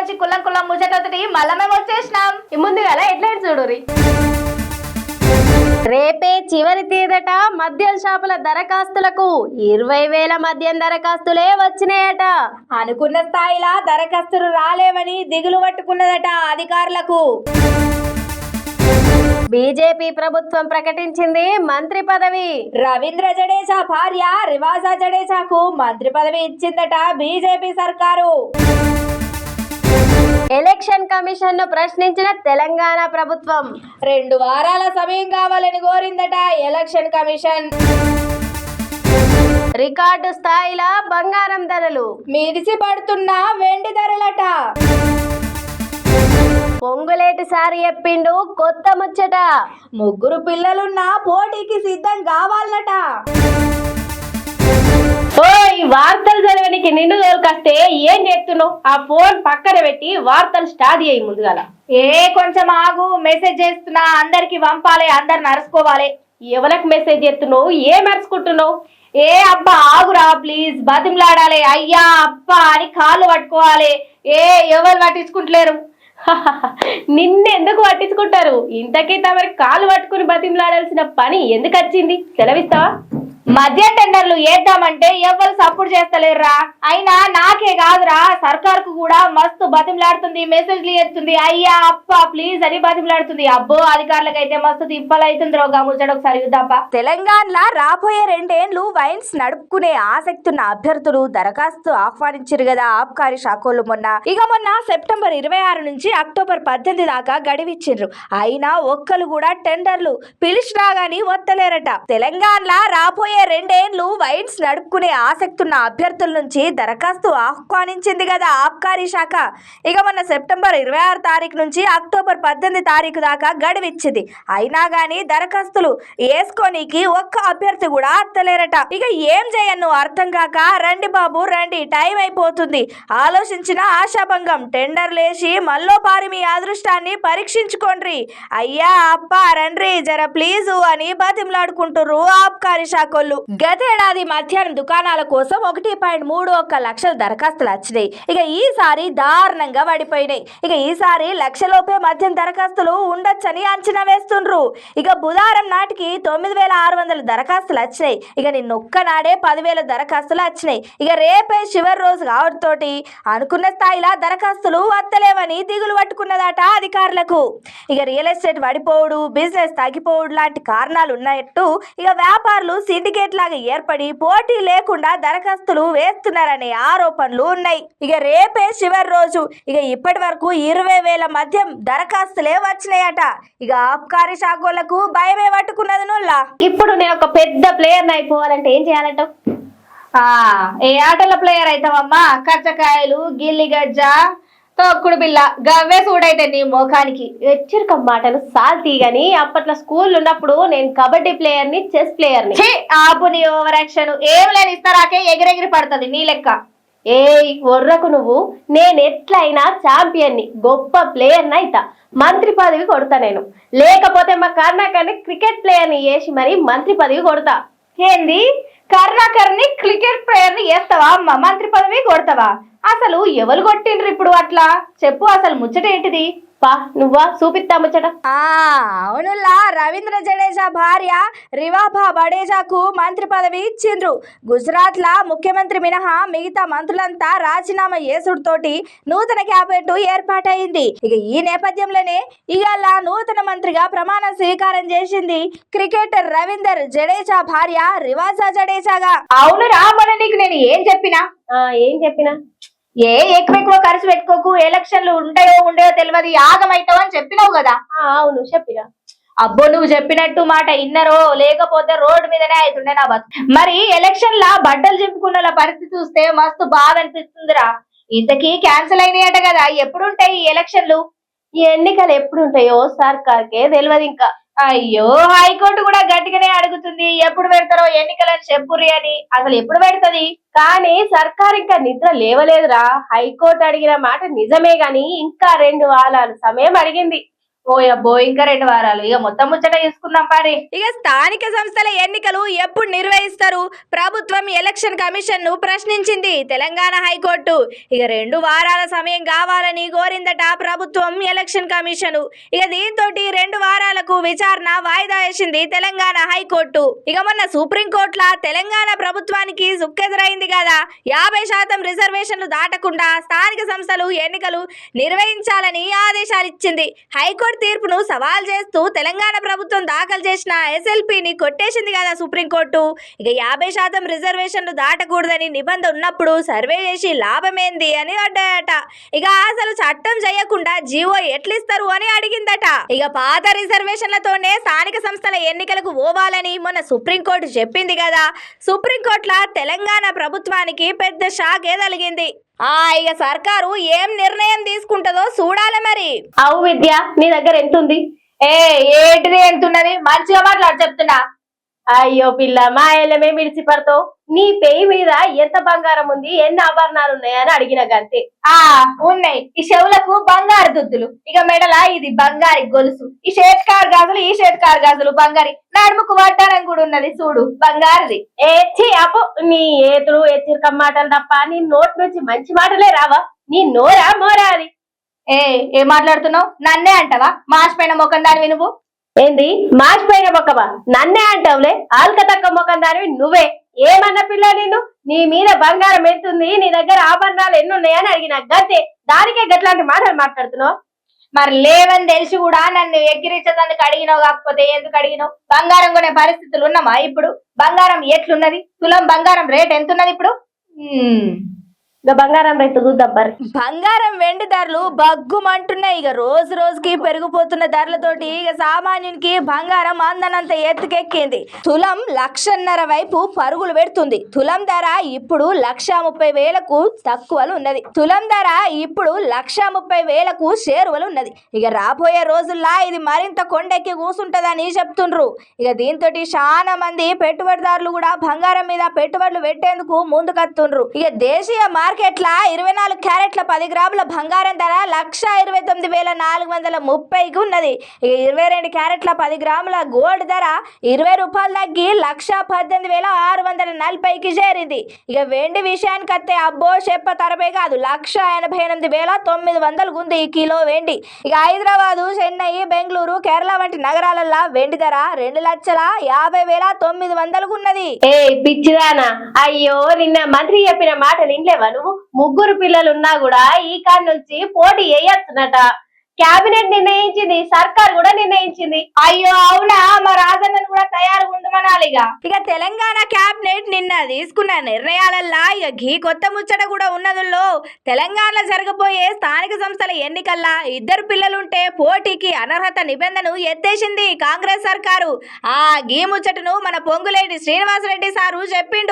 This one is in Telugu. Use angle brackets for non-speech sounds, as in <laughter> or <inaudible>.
వచ్చి కుల్లం కుల్లం ముచ్చటతోటి మళ్ళా మేము వచ్చేసినాం. ముందుగా ఎట్లా చూడురి రేపే చివరి తేదట మద్యం షాపుల దరఖాస్తులకు ఇరవై వేల మద్యం దరఖాస్తులే వచ్చినాయట. అనుకున్న స్థాయిలా దరఖాస్తులు రాలేవని దిగులు పట్టుకున్నదట అధికారులకు. బీజేపీ ప్రభుత్వం ప్రకటించింది మంత్రి పదవి. రవీంద్ర జడేజా భార్య రివాజా జడేజాకు మంత్రి పదవి ఇచ్చిందట బీజేపీ సర్కారు. ఎలక్షన్ కమిషన్ను ప్రశ్నించిన తెలంగాణ ప్రభుత్వం. రెండు వారాల సమయం కావాలని కోరిందట ఎలక్షన్ కమిషన్. రికార్డు స్థాయిల బంగారం ధరలు. మిడిసి పడుతున్న వెండి ధరలట. పొంగులేటి సారి చెప్పిండు కొత్త ముచ్చట. ముగ్గురు పిల్లలున్న పోటీకి సిద్ధం కావాలట. ఓయ్ వార్తలు చదవనికి నిన్ను దొరకస్తే ఏం చేస్తున్నావు? ఆ ఫోన్ పక్కన పెట్టి వార్తలు స్టార్ట్ చేయి ముందుగాల. ఏ కొంచెం ఆగు. మెసేజ్ చేస్తున్నా. అందరికి పంపాలి. అందరు నడుచుకోవాలి. ఎవరికి మెసేజ్ చేస్తున్నావు? ఏం మర్చుకుంటున్నావు ఏ అబ్బా ఆగురా ప్లీజ్ బతిమలాడాలి. అయ్యా అప్ప అని కాళ్ళు పట్టుకోవాలి. ఏ ఎవరు పట్టించుకుంటలేరు? <laughs> నిన్నెందుకు పట్టించుకుంటారు? ఇంతకీ తమరి కాలు పట్టుకుని బతిమలాడాల్సిన పని ఎందుకు వచ్చింది? సెలవిస్తావా? మద్య టెండర్లు ఏద్దామంటే ఎవరు సపోర్ట్ చేస్తలేరురా? అయినా నాకే కాదురా సర్కార్ కూడా మస్తు బతిమలాడుతుంది మెసేజ్లు ఇస్తుంది అయ్యా అప్ప ప్లీజ్ అని బతిమలాడుతుంది. అబ్బో అధికారులకైతే మస్తు తిప్పలైతుంది రోగా ముచ్చట ఒకసారి చూద్దాపా. తెలంగాణలో రాబోయే రెండేండ్లు వైన్స్ నడుపుకునే ఆసక్తి ఉన్న అభ్యర్థులు దరఖాస్తు ఆహ్వానించారు కదా ఆబ్కారీ శాఖలు మొన్న. ఇక మొన్న సెప్టెంబర్ ఇరవై ఆరు నుంచి అక్టోబర్ పద్దెనిమిది దాకా గడివిచ్చిండ్రు. అయినా ఒక్కరు కూడా టెండర్లు పిలిచినా గానీ వత్తలేరట. తెలంగాణలో రాబోయే రెండేండ్లు వైన్స్ నడుపుకునే ఆసక్తి ఉన్న అభ్యర్థుల నుంచి దరఖాస్తు ఆహ్వానించింది కదా ఆబ్కారీ శాఖ. ఇక మొన్న సెప్టెంబర్ ఇరవై ఆరు తారీఖు నుంచి అక్టోబర్ పద్దెనిమిది తారీఖు దాకా గడువిచ్చింది. అయినా కానీ దరఖాస్తులు వేసుకోనీకి ఒక్క అభ్యర్థి కూడా అత్తలేరట. ఇక ఏం చేయను అర్థం కాక రండి బాబు రండి టైం అయిపోతుంది. ఆలోచించిన ఆశాభంగం టెండర్ లేచి మల్లో పారి మీ అదృష్టాన్ని పరీక్షించుకోండి అయ్యా అప్ప రండ్రి జర ప్లీజు అని బతిమలాడుకుంటుర్రు ఆబ్కారీ శాఖలు గతేడాది మధ్యాహ్నం దుకాణాల కోసం ఒకటి పాయింట్ మూడు ఒక్క లక్షల దరఖాస్తులు వచ్చినాయి. ఇక ఈసారి దారుణంగా పడిపోయినాయి. ఇక ఈసారి లక్షలోపే మద్యం దరఖాస్తులు ఉండొచ్చని అంచనా వేస్తుండ్రు. ఇక బుధవారం నాటికి తొమ్మిది వేల ఆరు వందల దరఖాస్తులు వచ్చినాయి. ఇక నిన్నొక్క నాడే పదివేల దరఖాస్తులు వచ్చినాయి. ఇక రేపే చివరి రోజు కావడంతోటి అనుకున్న స్థాయిలో దరఖాస్తులు వత్తలేవని దిగులు పట్టుకున్నదట అధికారులకు. ఇక రియల్ ఎస్టేట్ పడిపోవుడు బిజినెస్ తగ్గిపోవుడు లాంటి కారణాలు ఉన్నట్టు ఇక వ్యాపారులు సిండికేట్ లాగా ఏర్పడి పోటీ లేకుండా దరఖాస్తులు వేస్తున్నారనే ఆరోపణలు ఉన్నాయి. ఇక రేపే చివరి రోజు. ఇక ఇప్పటి వరకు ఇరవై వేల మధ్య దరఖాస్తులే వచ్చినాయట. ఇక ఆబ్కారీ శాఖలకు భయమే పట్టుకున్నది నుల్లా. ఇప్పుడు నేను ఒక పెద్ద ప్లేయర్ అయిపోవాలంటే ఏం చేయాలంటావు? ఆ ఏ ఆటల ప్లేయర్ అవుతావమ్మా? కచ్చకాయలు గిల్లి గజ్జ తొక్కుడు బిల్ల గవ్వే సూడైతే నీ ముఖానికి. హెచ్చరిక మాటలు సాల్తీ గాని అప్పట్లో స్కూల్ ఉన్నప్పుడు నేను కబడ్డీ ప్లేయర్ని చెస్ ప్లేయర్ని ఆపు నీ ఓవర్ యాక్షన్ ఏం లేని ఇస్తారాకే ఎగిరెగిరి పడుతుంది నీ లెక్క. ఏయ్ ఒర్రకు నువ్వు. నేను ఎట్లయినా ఛాంపియన్ని గొప్ప ప్లేయర్ అయితా. మంత్రి పదవి కొడతా నేను. లేకపోతే మా కర్ణాకర్ని క్రికెట్ ప్లేయర్ని చేసి మరి మంత్రి పదవి కొడతా. ఏంది? కరుణాకర్ని క్రికెట్ ప్లేయర్ని వేస్తావా అమ్మ మంత్రి పదవి కొడతావా? అసలు ఎవరు కొట్టిండ్రు ఇప్పుడు అట్లా? చెప్పు అసలు ముచ్చట ఏంటిది? పా నువ్వా? చూపిస్తా ముచ్చట. అవునులా రవీంద్ర జడేజా భార్య రివాభా బడేజాకు మంత్రి పదవి ఇచ్చిండ్రు. గుజరాత్ లా ముఖ్యమంత్రి మినహా మిగతా మంత్రులంతా రాజీనామా చేసుడుతోటి నూతన క్యాబినెట్ ఏర్పాటైంది ఇక ఈ నేపథ్యంలోనే ఇవాళ నూతన మంత్రిగా ప్రమాణ స్వీకారం చేసింది క్రికెటర్ రవీందర్ జడేజా భార్య రివాజా జడేజాగా. అవును రామణ నీకు నేను ఏం చెప్పినా? ఏం చెప్పినా? ఏ ఎక్కువ ఎక్కువ ఖర్చు పెట్టుకోకు ఎలక్షన్లు ఉంటాయో ఉండయో తెలియదు ఆగమైతావు అని చెప్పినావు కదా. ఆ, అవును చెప్పినా. అబ్బో నువ్వు చెప్పినట్టు మాట ఇన్నరో లేకపోతే రోడ్డు మీదనే అవుతుండే నా బతు మరి ఎలక్షన్ లా బట్టలు చింపుకున్న పరిస్థితి చూస్తే మస్తు బాధ అనిపిస్తుందిరా. ఇంతకీ క్యాన్సిల్ అయినాయట కదా ఎప్పుడుంటాయి ఈ ఎలక్షన్లు? ఈ ఎన్నికలు ఎప్పుడు ఉంటాయో సర్కార్కే తెలియదు ఇంకా. అయ్యో హైకోర్టు కూడా గట్టిగానే అడుగుతుంది ఎప్పుడు పెడతారో ఎన్నికలని చెప్పుర్రి అని. అసలు ఎప్పుడు పెడతది? కానీ సర్కార్ ఇంకా నిద్ర లేవలేదురా. హైకోర్టు అడిగిన మాట నిజమే గాని ఇంకా రెండు వారాలు సమయం అడిగింది. ఇంకా రెండు వారాలు. ఇక మొత్తం ముచ్చట పారి. ఇక స్థానిక సంస్థల ఎన్నికలు ఎప్పుడు నిర్వహిస్తారు? ప్రభుత్వం ఎలక్షన్ కమిషన్ను ప్రశ్నించింది తెలంగాణ హైకోర్టు. ఇక రెండు వారాల సమయం కావాలని కోరిందట ప్రభుత్వం ఎలక్షన్ కమిషన్. ఇక దీంతో రెండు వారాలకు విచారణ వాయిదా వేసింది తెలంగాణ హైకోర్టు. ఇక మొన్న సుప్రీంకోర్టుల తెలంగాణ ప్రభుత్వానికి సుక్కెదురైంది కదా. యాభై శాతం రిజర్వేషన్లు దాటకుండా స్థానిక సంస్థలు ఎన్నికలు నిర్వహించాలని ఆదేశాలు ఇచ్చింది. హైకోర్టు తీర్పును సవాల్ చేస్తూ తెలంగాణ ప్రభుత్వం దాఖలు చేసిన ఎస్ఎల్పిని కొట్టేసింది కదా సుప్రీంకోర్టు. ఇక యాభై శాతం రిజర్వేషన్లు దాటకూడదని నిబంధన ఉన్నప్పుడు సర్వే చేసి లాభమేంది అని అడ్డాయట. ఇక అసలు చట్టం చేయకుండా జీవో ఎట్లిస్తారు అని అడిగిందట. ఇక పాత రిజర్వేషన్లతోనే స్థానిక సంస్థల ఎన్నికలకు పోవాలని మొన్న సుప్రీంకోర్టు చెప్పింది కదా. సుప్రీంకోర్టుల తెలంగాణ ప్రభుత్వానికి పెద్ద షాక్ ఏదలిగింది ఆ ఇక సర్కారు ఏం నిర్ణయం తీసుకుంటదో చూడాలి మరి. అవు విద్య నీ దగ్గర ఎంత ఉంది ఏ ఏంటిది ఎంతున్నది? మంచిగా మాట్లాడు చెప్తున్నా. అయ్యో పిల్ల మా ఎల్లమే మిడిచి పడతావు నీ పేయి మీద ఎంత బంగారం ఉంది ఎన్ని ఆభరణాలు ఉన్నాయని అడిగిన గంతే. ఆ ఉన్నాయి. ఈ చెవులకు బంగారు దుద్దులు. ఇక మెడల ఇది బంగారి గొలుసు. ఈ షేట్కార్ గాజులు ఈ షేట్కార్ గాజులు బంగారి. నడుముకు వడ్డానం కూడా ఉన్నది చూడు బంగారుది. ఏ ఛీ, అపో నీ ఏతులు ఎచ్చిరిక మాటలు తప్ప నీ నోటి నుంచి మంచి మాటలే రావా? నీ నోరా మోరా అది ఏ ఏం మాట్లాడుతున్నావు? నన్నే అంటావా? మాసిపోయిన మొఖం దానివి వినువు ఏంది? మాసిపోయిన మొక్కవా? నన్నే అంటావులే? ఆల్క తక్క మొక్కం దానివి నువ్వే. ఏమన్నా పిల్ల నేను నీ మీద బంగారం ఎంతుంది నీ దగ్గర ఆభరణాలు ఎన్ని ఉన్నాయని అడిగిన గతే. దానికే గట్లాంటి మాటలు మాట్లాడుతున్నావు? మరి లేవని తెలిసి కూడా నన్ను ఎక్కిరించడానికి అడిగినావు కాకపోతే ఎందుకు అడిగినావు? బంగారం కొనే పరిస్థితులు ఉన్నామా ఇప్పుడు? బంగారం ఎట్లున్నది? తులం బంగారం రేట్ ఎంత ఉన్నది ఇప్పుడు ఇక బంగారం రేటు చూద్దాం మరి. బంగారం వెండి ధరలు బగ్గుమంటున్నాయి ఇక రోజు రోజుకి పెరిగిపోతున్న ధరలతోటి ఇక సామాన్యునికి బంగారం అందనంత ఎత్తుకెక్కింది. తులం లక్షన్నర వైపు పరుగులు పెడుతుంది. తులం ధర ఇప్పుడు లక్ష ముప్పై వేలకు తక్కువలు ఉన్నది. తులం ధర ఇప్పుడు లక్ష ముప్పై వేలకు చేరువలు ఉన్నది. ఇక రాబోయే రోజుల్లో ఇది మరింత కొండెక్కి కూసుంటదని చెప్తుండ్రు. ఇక దీంతో చాలా మంది పెట్టుబడిదారులు కూడా బంగారం మీద పెట్టుబడులు పెట్టేందుకు ముందుకత్తుండ్రు. ఇక దేశీయ మార్కెట్ల? ఇరవై నాలుగు క్యారెట్ల పది గ్రాముల బంగారం ధర లక్ష ఇరవై తొమ్మిది వేల నాలుగు వందల ముప్పైకి ఉన్నది. ఇక ఇరవై రెండు క్యారెట్ల పది గ్రాముల గోల్డ్ ధర ఇరవై రూపాయలు తగ్గి లక్ష పద్దెనిమిది వేల ఆరు వందల నలభైకి చేరింది. ఇక వెండి విషయానికి వస్తే అబ్బో చెప్ప తరబే కాదు లక్ష ఎనభై ఎనిమిది వేల తొమ్మిది వందలకు ఉంది ఈ కిలో వెండి. ఇక హైదరాబాదు చెన్నై బెంగళూరు కేరళ వంటి నగరాలల్లో వెండి ధర రెండు లక్షల యాభై వేల తొమ్మిది వందలకు ఉన్నది. ఏ పిచ్చిదానా అయ్యో నిన్న మంత్రి చెప్పిన మాటలు ఇంట్లేవా ముగ్గురు పిల్లలు ఉన్నా కూడా ఈ కాడ నుంచి పోటీ వేయొచ్చునట. కేబినెట్ నిర్ణయించింది సర్కార్ కూడా నిర్ణయించింది. అయ్యో అవునా? మా రాజన్నను కూడా తయారు ఉండమనాలిగా. ఇక తెలంగాణ క్యాబినెట్ నిన్న తీసుకున్న నిర్ణయాలల్లా ఇక ఘీ కొత్త ముచ్చట కూడా ఉన్నదుల్లో. తెలంగాణలో జరగబోయే స్థానిక సంస్థల ఎన్నికల్లా ఇద్దరు పిల్లలుంటే పోటీకి అనర్హత నిబంధన ఎత్తేసింది కాంగ్రెస్ సర్కారు. ఆ గీ ముచ్చటను మన పొంగులేటి శ్రీనివాసరెడ్డి సారు చెప్పిండు.